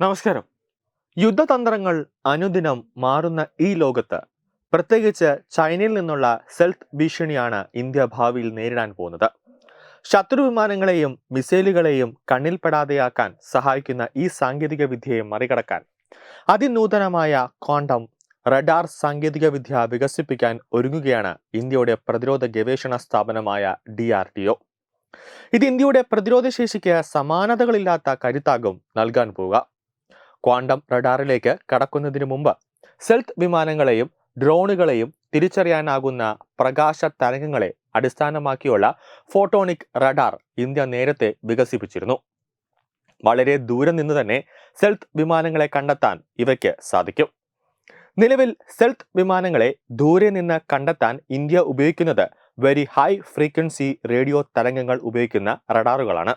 നമസ്കാരം. യുദ്ധതന്ത്രങ്ങൾ അനുദിനം മാറുന്ന ഈ ലോകത്ത് പ്രത്യേകിച്ച് ചൈനയിൽ നിന്നുള്ള സെൽഫ് ഭീഷണിയാണ് ഇന്ത്യ ഭാവിയിൽ നേരിടാൻ പോകുന്നത്. ശത്രു വിമാനങ്ങളെയും മിസൈലുകളെയും കണ്ണിൽപ്പെടാതെയാക്കാൻ സഹായിക്കുന്ന ഈ സാങ്കേതിക വിദ്യയെ മറികടക്കാൻ അതിനൂതനമായ ക്വാണ്ടം റഡാർ സാങ്കേതിക വിദ്യ വികസിപ്പിക്കാൻ ഒരുങ്ങുകയാണ് ഇന്ത്യയുടെ പ്രതിരോധ ഗവേഷണ സ്ഥാപനമായ ഡി ആർ ഡി ഒ. ഇത് ഇന്ത്യയുടെ പ്രതിരോധ ശേഷിക്ക് സമാനതകളില്ലാത്ത കരുത്താകും നൽകാൻ പോവുക. ക്വാണ്ടം റഡാറിലേക്ക് കടക്കുന്നതിന് മുമ്പ് സെൽത്ത് വിമാനങ്ങളെയും ഡ്രോണുകളെയും തിരിച്ചറിയാനാകുന്ന പ്രകാശ തരംഗങ്ങളെ അടിസ്ഥാനമാക്കിയുള്ള ഫോട്ടോണിക് റഡാർ ഇന്ത്യ നേരത്തെ വികസിപ്പിച്ചിരുന്നു. വളരെ ദൂരം നിന്ന് തന്നെ സെൽത്ത് വിമാനങ്ങളെ കണ്ടെത്താൻ ഇവയ്ക്ക് സാധിക്കും. നിലവിൽ സെൽത്ത് വിമാനങ്ങളെ ദൂരെ നിന്ന് കണ്ടെത്താൻ ഇന്ത്യ ഉപയോഗിക്കുന്നത് വെരി ഹൈ ഫ്രീക്വൻസി റേഡിയോ തരംഗങ്ങൾ ഉപയോഗിക്കുന്ന റഡാറുകളാണ്.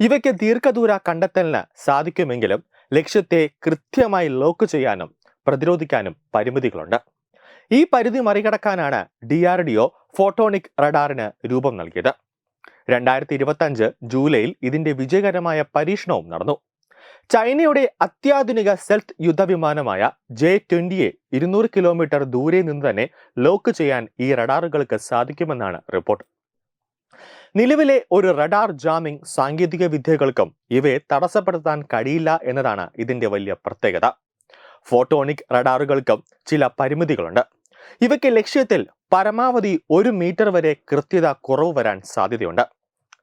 ഇവയ്ക്ക് ദീർഘദൂര കണ്ടെത്തലിന് സാധിക്കുമെങ്കിലും ലക്ഷ്യത്തെ കൃത്യമായി ലോക്ക് ചെയ്യാനും പ്രതിരോധിക്കാനും പരിമിതികളുണ്ട്. ഈ പരിധി മറികടക്കാനാണ് D R D O photonic റഡാറിന് രൂപം നൽകിയത്. രണ്ടായിരത്തി ഇരുപത്തഞ്ച് ജൂലൈയിൽ ഇതിന്റെ വിജയകരമായ പരീക്ഷണവും നടന്നു. ചൈനയുടെ അത്യാധുനിക സെൽത്ത് യുദ്ധവിമാനമായ ജെ ട്വന്റിയെ ഇരുന്നൂറ് കിലോമീറ്റർ ദൂരെ നിന്ന് തന്നെ ലോക്ക് ചെയ്യാൻ ഈ റഡാറുകൾക്ക് സാധിക്കുമെന്നാണ് റിപ്പോർട്ട്. നിലവിലെ ഒരു റഡാർ ജാമിംഗ് സാങ്കേതിക വിദ്യകൾക്കും ഇവയെ തടസ്സപ്പെടുത്താൻ കഴിയില്ല എന്നതാണ് ഇതിന്റെ വലിയ പ്രത്യേകത. ഫോട്ടോണിക് റഡാറുകൾക്കും ചില പരിമിതികളുണ്ട്. ഇവയ്ക്ക് ലക്ഷ്യത്തിൽ പരമാവധി ഒരു മീറ്റർ വരെ കൃത്യത കുറവ് വരാൻ സാധ്യതയുണ്ട്.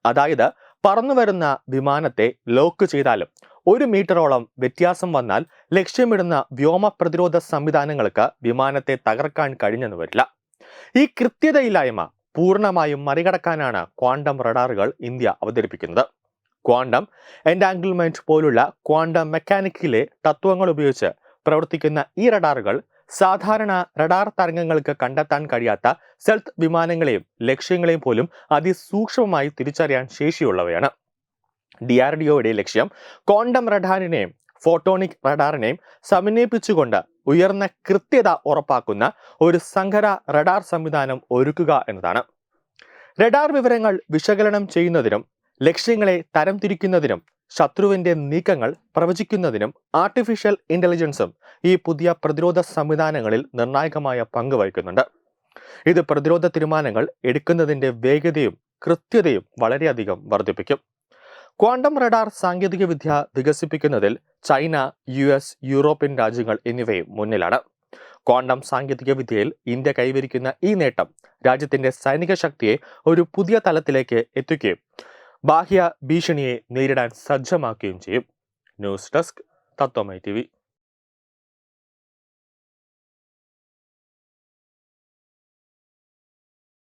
അതായത് പറന്നു വരുന്ന വിമാനത്തെ ലോക്ക് ചെയ്താലും ഒരു മീറ്ററോളം വ്യത്യാസം വന്നാൽ ലക്ഷ്യമിടുന്ന വ്യോമ പ്രതിരോധ സംവിധാനങ്ങൾക്ക് വിമാനത്തെ തകർക്കാൻ കഴിഞ്ഞെന്ന് വരില്ല. ഈ കൃത്യതയില്ലായ്മ പൂർണമായും മറികടക്കാനാണ് ക്വാണ്ടം റഡാറുകൾ ഇന്ത്യ അവതരിപ്പിക്കുന്നത്. ക്വാണ്ടം എൻഡാംഗിൾമെന്റ് പോലുള്ള ക്വാണ്ടം മെക്കാനിക്കിലെ തത്വങ്ങൾ ഉപയോഗിച്ച് പ്രവർത്തിക്കുന്ന ഈ റഡാറുകൾ സാധാരണ റഡാർ തരംഗങ്ങൾക്ക് കണ്ടെത്താൻ കഴിയാത്ത സെൽത്ത് വിമാനങ്ങളെയും ലക്ഷ്യങ്ങളെയും പോലും അതിസൂക്ഷ്മമായി തിരിച്ചറിയാൻ ശേഷിയുള്ളവയാണ്. ഡി ആർ ഡി ഒയുടെ ലക്ഷ്യം ക്വാണ്ടം റഡാറിനെയും ഫോട്ടോണിക് റഡാറിനെയും സമന്വയിപ്പിച്ചുകൊണ്ട് ഉയർന്ന കൃത്യത ഉറപ്പാക്കുന്ന ഒരു സങ്കര റഡാർ സംവിധാനം ഒരുക്കുക എന്നതാണ്. റഡാർ വിവരങ്ങൾ വിശകലനം ചെയ്യുന്നതിനും ലക്ഷ്യങ്ങളെ തരംതിരിക്കുന്നതിനും ശത്രുവിന്റെ നീക്കങ്ങൾ പ്രവചിക്കുന്നതിനും ആർട്ടിഫിഷ്യൽ ഇന്റലിജൻസും ഈ പുതിയ പ്രതിരോധ സംവിധാനങ്ങളിൽ നിർണായകമായ പങ്ക് വഹിക്കുന്നുണ്ട്. ഇത് പ്രതിരോധ തീരുമാനങ്ങൾ എടുക്കുന്നതിന്റെ വേഗതയും കൃത്യതയും വളരെയധികം വർദ്ധിപ്പിക്കും. ക്വാണ്ടം റഡാർ സാങ്കേതികവിദ്യ വികസിപ്പിക്കുന്നതിൽ ചൈന യു എസ് യൂറോപ്യൻ രാജ്യങ്ങൾ എന്നിവയും മുന്നിലാണ്. ക്വാണ്ടം സാങ്കേതികവിദ്യയിൽ ഇന്ത്യ കൈവരിക്കുന്ന ഈ നേട്ടം രാജ്യത്തിന്റെ സൈനിക ശക്തിയെ ഒരു പുതിയ തലത്തിലേക്ക് എത്തിക്കുകയും ബാഹ്യ ഭീഷണിയെ നേരിടാൻ സജ്ജമാക്കുകയും ചെയ്യും. ന്യൂസ് ഡെസ്ക് തത്വമൈ ടി